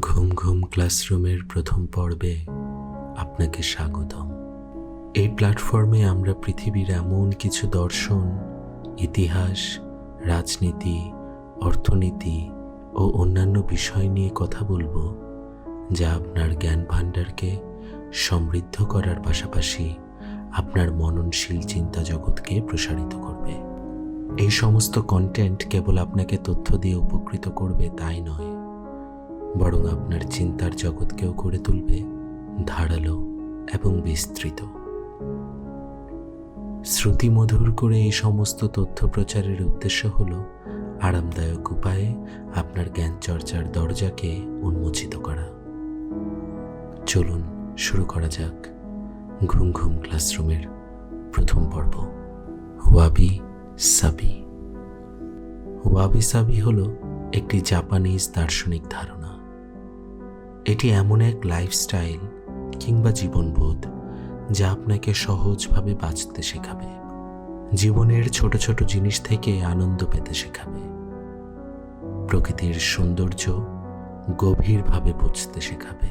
ঘুম ঘুম ক্লাসরুমের প্রথম পর্বে আপনাকে স্বাগতম। এই প্ল্যাটফর্মে আমরা পৃথিবীর এমন কিছু দর্শন, ইতিহাস, রাজনীতি, অর্থনীতি ও অন্যান্য বিষয় নিয়ে কথা বলব, যা আপনার জ্ঞান ভাণ্ডারকে সমৃদ্ধ করার পাশাপাশি আপনার মননশীল চিন্তা জগৎকে প্রসারিত করবে। এই সমস্ত কন্টেন্ট কেবল আপনাকে তথ্য দিয়ে উপকৃত করবে তাই নয় বরং আপনার চিন্তার জগৎকেও করে তুলবে, ধারালো এবং বিস্তৃত। শ্রুতিমধুর করে এই সমস্ত তথ্য প্রচারের উদ্দেশ্য হল, আরামদায়ক উপায়ে আপনার জ্ঞান চর্চার দরজাকে উন্মোচিত করা। চলুন শুরু করা যাক ঘুম ঘুম ক্লাসরুমের প্রথম পর্ব ওয়াবি সাবি। ওয়াবি সাবি হল একটি জাপানিজ দার্শনিক ধারণা। এটি এমন এক লাইফস্টাইল কিংবা জীবনবোধ যা আপনাকে সহজভাবে বাঁচতে শেখাবে। জীবনের ছোট ছোট জিনিস থেকে আনন্দ পেতে শেখাবে। প্রকৃতির সৌন্দর্য গভীরভাবে বুঝতে শেখাবে।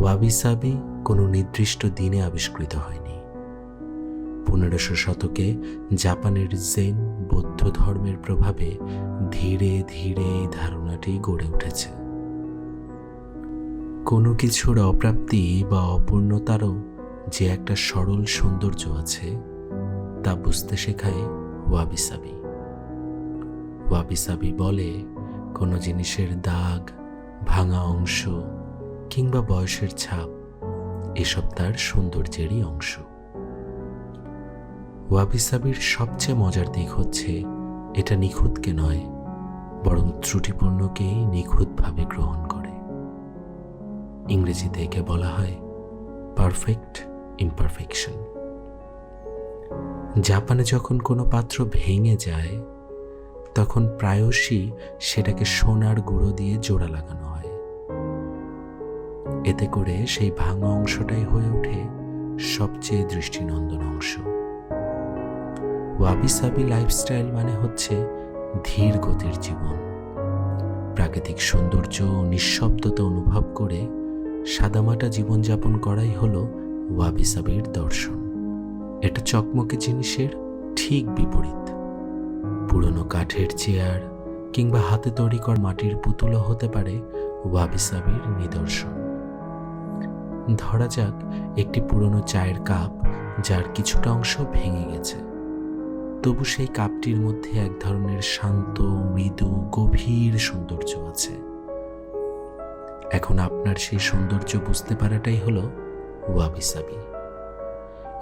ওয়াবি সাবি কোনো নির্দিষ্ট দিনে আবিষ্কৃত হয়নি। পনেরোশো শতকে জাপানের জেন বৌদ্ধ ধর্মের প্রভাবে ধীরে ধীরে এই ধারণাটি গড়ে উঠেছে। কোনো কিছুর অপ্রাপ্তি বা অপূর্ণতারও যে একটা সরল সৌন্দর্য আছে, তা বুঝতে শেখায় ওয়াবিসাবি। ওয়াবিসাবি বলে কোনো জিনিসের দাগ, ভাঙা অংশ কিংবা বয়সের ছাপ, এসব তার সৌন্দর্যেরই অংশ। ওয়াবিসাবির সবচেয়ে মজার দিক হচ্ছে, এটা নিখুঁতকে নয়, বরং ত্রুটিপূর্ণকেই নিখুঁতভাবে গ্রহণ করে। ইংরেজিতে একে বলা হয় পারফেক্ট ইমপারফেকশন জাপানে যখন কোনো পাত্র ভেঙে যায়, তখন প্রায়শই সেটাকে সোনার গুঁড়ো দিয়ে জোড়া লাগানো হয়। এতে করে সেই ভাঙা অংশটাই হয়ে ওঠে সবচেয়ে দৃষ্টিনন্দন অংশ। ওয়াবিসাবি লাইফস্টাইল মানে হচ্ছে ধীর গতির জীবন। প্রাকৃতিক সৌন্দর্য নিঃশব্দতা অনুভব করে সাদামাটা জীবনযাপন করাই হলো ওয়াবিসাবির দর্শন। এটা চকমকে জিনিসের ঠিক বিপরীত। পুরনো কাঠের চেয়ার কিংবা হাতে তৈরি কর মাটির পুতুলও হতে পারে ওয়াবিসাবির নিদর্শন। ধরা যাক একটি পুরনো চায়ের কাপ যার কিছুটা অংশ ভেঙে গেছে। তবু সেই কাপটির মধ্যে এক ধরনের শান্ত, মৃদু, গভীর সৌন্দর্য আছে। এখন আপনার সেই সৌন্দর্য বুঝতে পারাটাই হলো ওয়াবিসাবি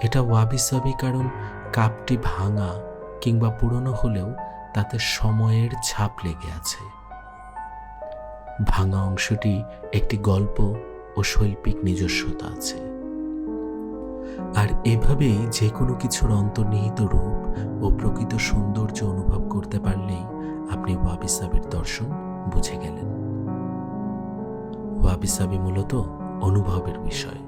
এটা ওয়াবিসাবি কারণ কাপটি ভাঙা কিংবা পুরনো হলেও তাতে সময়ের ছাপ লেগে আছে। ভাঙা অংশটি একটি গল্প ও শৈল্পিক নিজস্বতা আছে। আর এভাবেই যে কোনো কিছুর অন্তর্নিহিত রূপ ও প্রকৃত সৌন্দর্য অনুভব করতে পারলেই আপনি ওয়াবিসাবির দর্শন বুঝে গেলেন। ওয়াবিসাবি মূলত অনুভবের বিষয়।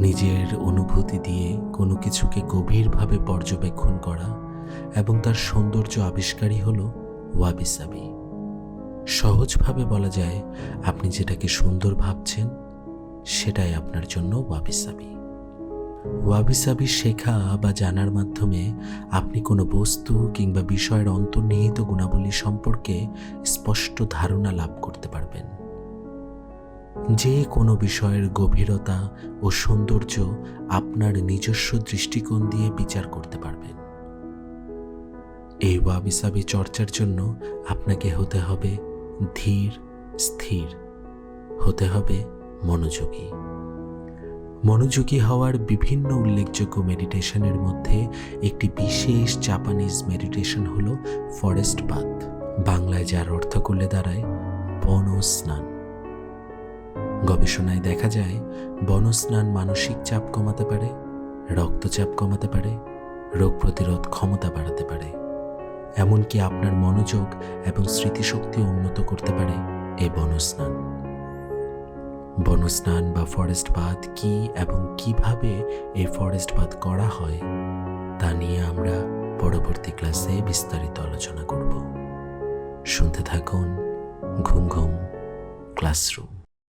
নিজের অনুভূতি দিয়ে কোনো কিছুকে গভীরভাবে পর্যবেক্ষণ করা এবং তার সৌন্দর্য আবিষ্কারই হল ওয়াবিসাবি। সহজভাবে বলা যায়, আপনি যেটাকে সুন্দর ভাবছেন, সেটাই আপনার জন্য ওয়াবিসাবি। ওয়াবিসাবি শেখা বা জানার মাধ্যমে আপনি কোনো বস্তু কিংবা বিষয়ের অন্তর্নিহিত গুণাবলী সম্পর্কে স্পষ্ট ধারণা লাভ করতে পারবেন। যে কোনো বিষয়ের গভীরতা ও সৌন্দর্য আপনার নিজস্ব দৃষ্টিকোণ দিয়ে বিচার করতে পারবেন এই ওয়াবিসাবি চর্চার জন্য আপনাকে হতে হবে ধীর, স্থির। হতে হবে মনোযোগী। মনোযোগী হওয়ার বিভিন্ন উল্লেখযোগ্য মেডিটেশনের মধ্যে একটি বিশেষ জাপানিজ মেডিটেশন হল ফরেস্ট বাথ, বাংলায় যার অর্থ করলে দাঁড়ায় বন স্নান। গবেষণায় দেখা যায়, বনস্নান মানসিক চাপ কমাতে পারে, রক্তচাপ কমাতে পারে, রোগ প্রতিরোধ ক্ষমতা বাড়াতে পারে। এমনকি আপনার মনোযোগ এবং স্মৃতিশক্তি উন্নত করতে পারে এই বনস্নান। বনস্নান বা ফরেস্ট বাথ কি এবং কীভাবে এই ফরেস্ট বাথ করা হয়, তা নিয়ে আমরা পরবর্তী ক্লাসে বিস্তারিত আলোচনা করব। শুনতে থাকুন ঘুম ঘুম ক্লাসরুম।